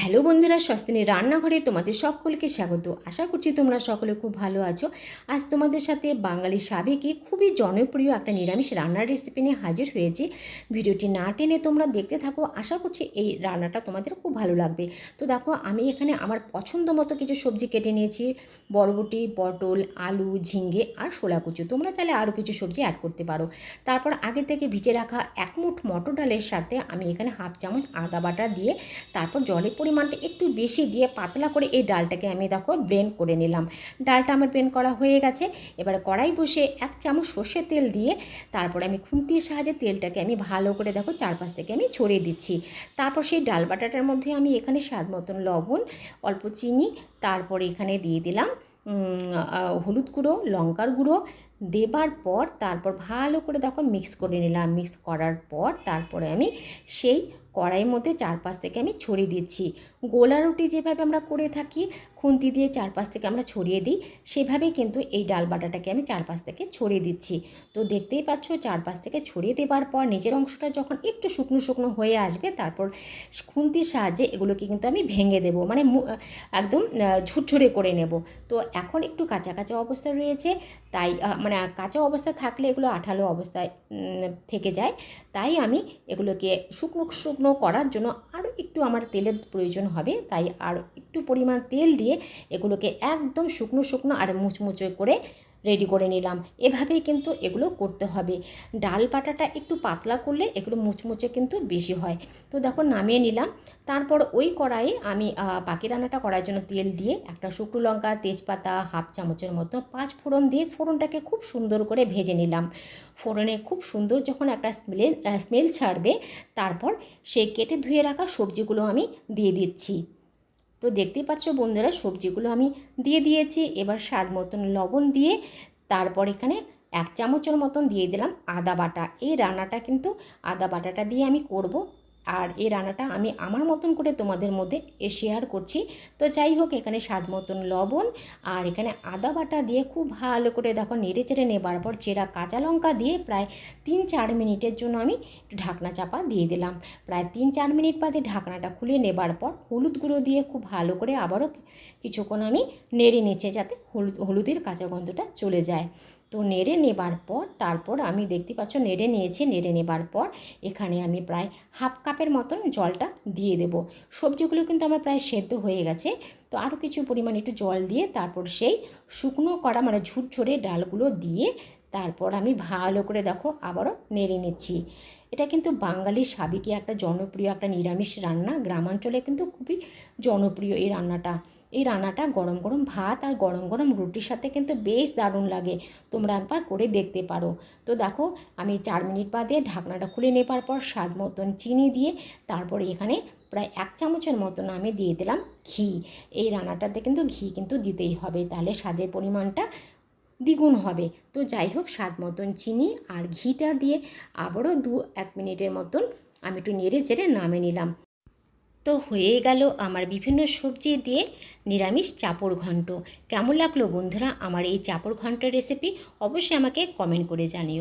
Hello বন্ধুরা, সস্তিনী রান্নাঘরে তোমাদের সকলকে স্বাগত। আশা করছি তোমরা সকলে খুব ভালো আছো। আজ তোমাদের সাথে বাঙালি সাবেকে খুবই জনপ্রিয় একটা নিরামিষ রান্নার রেসিপি নিয়ে হাজির হয়েছি। ভিডিওটি না টেনে তোমরা দেখতে থাকো, আশা করছি এই রান্নাটা তোমাদের খুব ভালো লাগবে। তো দেখো, আমি এখানে আমার পছন্দ মতো কিছু সবজি কেটে নিয়েছি। বরবটি, পটল, আলু ঝিঙ্গে আর শোলা কুচু। তোমরা চাইলে আরও কিছু সবজি অ্যাড করতে পারো। তারপর আগে থেকে ভিজে রাখা এক মুঠ মটর ডালের সাথে আমি এখানে হাফ চামচ আদা বাটা দিয়ে তারপর জলের পরিমাণটা একটু বেশি দিয়ে পাতলা করে এই ডালটাকে আমি দেখো ব্লেন্ড করে নিলাম। ডালটা আমার ব্লেন্ড করা হয়ে গেছে। এবার কড়াই বসে এক চামচ সর্ষের তেল দিয়ে তারপরে আমি খুন্তির সাহায্যে তেলটাকে আমি ভালো করে দেখো চারপাশ থেকে আমি ছড়িয়ে দিচ্ছি। তারপর সেই ডাল বাটাটার মধ্যে আমি এখানে স্বাদ মতন লবণ, অল্প চিনি, তারপরে এখানে দিয়ে দিলাম হলুদ গুঁড়ো, লঙ্কার গুঁড়ো দেবার পর তারপর ভালো করে দেখো মিক্স করে নিলাম। মিক্স করার পর তারপরে আমি সেই কড়াইয়ের মধ্যে চারপাশ থেকে আমি ছড়িয়ে দিচ্ছি। গোলা রুটি যেভাবে আমরা করে থাকি, খুন্তি দিয়ে চারপাশ থেকে আমরা ছড়িয়ে দিই, সেভাবেই কিন্তু এই ডাল বাটাটাকে আমি চারপাশ থেকে ছড়িয়ে দিচ্ছি। তো দেখতেই পাচ্ছ চারপাশ থেকে ছড়িয়ে দেওয়ার পর নিজের অংশটা যখন একটু শুকনো শুকনো হয়ে আসবে, তারপর খুন্তির সাহায্যে এগুলোকে কিন্তু আমি ভেঙে দেবো মানে একদম ঝুরঝুরে করে নেব। তো এখন একটু কাঁচা অবস্থা রয়েছে, তাই মানে কাঁচা অবস্থা থাকলে এগুলো আঠালো অবস্থায় থেকে যায়। তাই আমি এগুলোকে শুকনো শুকনো করার জন্য আরও একটু আমার তেলের প্রয়োজন হবে। তাই আর একটু পরিমাণ তেল দিয়ে এগুলোকে একদম শুকনো শুকনো আর মুচমুচে করে রেডি করে নিলাম। এভাবেই কিন্তু এগুলো করতে হবে। ডাল পাটাটা একটু পাতলা করলে এগুলো মুচমুচে কিন্তু বেশি হয়। তো দেখো নামিয়ে নিলাম। তারপর ওই কড়াইয়ে আমি বাকি রান্নাটা করার জন্য তেল দিয়ে একটা শুকনো লঙ্কা, তেজপাতা, হাফ চামচের মতো পাঁচ ফোড়ন দিয়ে ফোড়নটাকে খুব সুন্দর করে ভেজে নিলাম। ফোড়নে খুব সুন্দর যখন একটা স্মেল স্মেল ছাড়বে, তারপর সেই কেটে ধুয়ে রাখা সবজিগুলো আমি দিয়ে দিচ্ছি। তো দেখতেই পাচ্ছ বন্ধুরা, সবজিগুলো আমি দিয়ে দিয়েছি। এবার স্বাদ মতন লবণ দিয়ে তারপর এখানে এক চামচের মতন দিয়ে দিলাম আদা বাটা। এই রান্নাটা কিন্তু আদা বাটাটা দিয়ে আমি করব। আর এই রান্নাটা আমি আমার মতন করে তোমাদের মধ্যে শেয়ার করছি। তো যাই হোক, এখানে স্বাদ মতন লবণ আর এখানে আদা বাটা দিয়ে খুব ভালো করে দেখো নেড়ে চেড়ে নেবার পর চেরা কাঁচা লঙ্কা দিয়ে প্রায় তিন চার মিনিটের জন্য আমি ঢাকনা চাপা দিয়ে দিলাম। প্রায় তিন চার মিনিট বাদে ঢাকনাটা খুলে নেবার পর হলুদ গুঁড়ো দিয়ে খুব ভালো করে আবারও কিছুক্ষণ আমি নেড়ে নিচে যাতে হলুদ, হলুদের কাঁচা গন্ধটা চলে যায়। তো নেড়ে নেবার পর, তারপর আমি দেখতে পাচ্ছ নেড়ে নিয়েছি, নেড়ে নেবার পর এখানে আমি প্রায় হাফ কাপের মতন জলটা দিয়ে দেব। সবজিগুলো কিন্তু আমার প্রায় সেদ্ধ হয়ে গেছে। তো আরও কিছু পরিমাণ একটু জল দিয়ে তারপর সেই শুকনো করা মানে ঝুরঝরে ডালগুলো দিয়ে তারপর আমি ভালো করে দেখো আবারও নেড়ে নিচ্ছি। এটা কিন্তু বাঙালির সাবেকি একটা জনপ্রিয় একটা নিরামিষ রান্না। গ্রামাঞ্চলে কিন্তু খুবই জনপ্রিয় এই রান্নাটা। এই রান্নাটা গরম গরম ভাত আর গরম গরম রুটির সাথে কিন্তু বেশ দারুণ লাগে। তোমরা একবার করে দেখতে পারো। তো দেখো, আমি চার মিনিট বাদে ঢাকনাটা খুলে নেবার পর স্বাদ মতন চিনি দিয়ে তারপরে এখানে প্রায় এক চামচের মতন আমি দিয়ে দিলাম ঘি। এই রান্নাটাতে কিন্তু ঘি কিন্তু দিতেই হবে। তাহলে স্বাদের পরিমাণটা দ্বিগুণ হবে। তো যাই হোক, স্বাদ মতন চিনি আর ঘিটা দিয়ে আবারও দু এক মিনিটের মতন আমি একটু নেড়ে চেড়ে নামে নিলাম। তো হয়ে গেল আমার বিভিন্ন সবজি দিয়ে নিরামিষ চাপড় ঘন্ট। কেমন লাগল বন্ধুরা আমার এই চাপড় ঘণ্টার রেসিপি অবশ্যই আমাকে কমেন্ট করে জানিও।